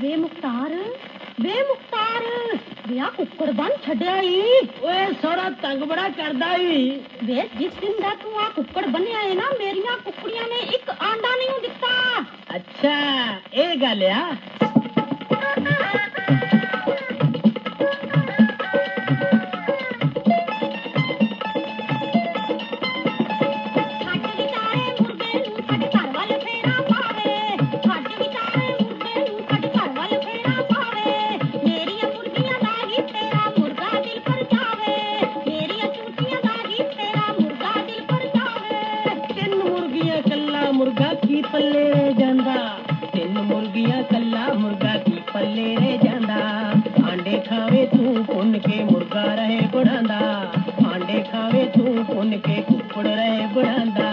ਵੇ ਮੁਖਤਾਰ ਵਿਆ ਕੁੱਕੜ ਬਣ ਛੱਡਿਆ ਈ। ਓਏ ਸੋਰਾ ਤੰਗ ਬੜਾ ਕਰਦਾ ਈ। ਵੇ ਜਿਸ ਦਿਨ ਦਾ ਤੂੰ ਆ ਕੁੱਕੜ ਬੰਨਿਆ ਏ ਨਾ ਮੇਰੀਆਂ ਕੁੱਕੜੀਆਂ ਨੇ ਇੱਕ ਆਂਡਾ ਨਹੀਂ ਦਿੱਤਾ। ਅੱਛਾ ਇਹ ਗੱਲ ਆ। ਮੁਰਗਾ ਕੀ ਪੱਲੇ ਰਹਿ ਜਾਂਦਾ? ਤਿੰਨ ਮੁਰਗੀਆਂ ਕੱਲਾ ਮੁਰਗਾ ਕੀ ਪੱਲੇ ਰਹਿ ਜਾਂਦਾ? ਆਂਡੇ ਖਾਵੇ ਤੂੰ ਪੁੰਨ ਕੇ ਮੁਰਗਾ ਰਹੇ ਬਣਾਉਂਦਾ ਆਂਡੇ ਖਾਵੇ ਤੂੰ ਪੁੰਨ ਕੇ ਕੁੱਕੜ ਰਹੇ ਬਣਾਉਂਦਾ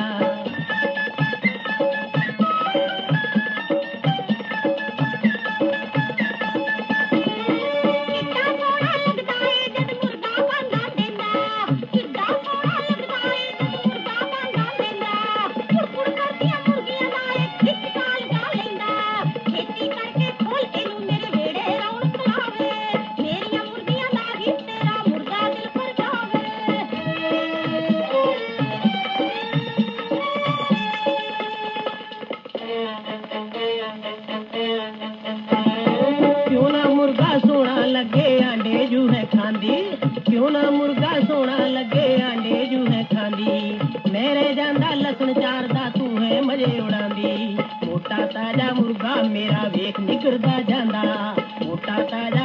ਮੁਰਗਾ ਸੋਹਣਾ ਲੱਗੇ ਆਂਡੇ ਜੂ ਹੈ ਖਾਂਦੀ। ਕਿਉਂ ਨਾ ਮੁਰਗਾ ਸੋਹਣਾ ਲੱਗੇ ਆਂਡੇ ਜੂ ਹੈ ਖਾਂਦੀ। ਮੇਰੇ ਜਾਂਦਾ ਲਸਣ ਚਾਰਦਾ, ਤੂੰ ਹੈ ਮਜੇ ਉਡਾਂਦੀ। ਮੋਟਾ ਤਾਜਾ ਮੁਰਗਾ ਮੇਰਾ ਵੇਖ ਨਿਕਰਦਾ ਜਾਂਦਾ। ਮੋਟਾ ਤਾਜਾ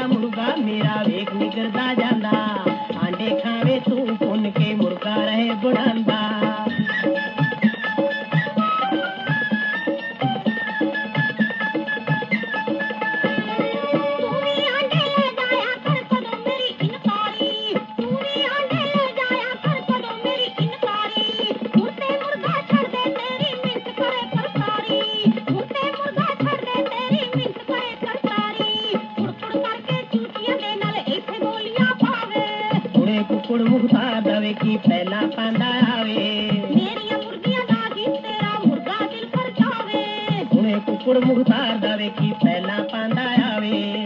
ਕੁੜਮੂ ਖਾ ਦਵੇ ਕੀ ਪਹਿਲਾ ਪਾਂਦਾ ਆਵੇ। ਮੇਰੀਆਂ ਮੁਰਗੀਆਂ ਦਾ ਕੀ ਤੇਰਾ ਮੁਰਗਾ ਦਿਲ ਖਰਚਾਵੇ ਹੁਣੇ ਕੁਕੜ ਮੁਖਤਾਰ ਦਵੇ ਕੀ ਪਹਿਲਾ ਪਾਂਦਾ ਆਵੇ।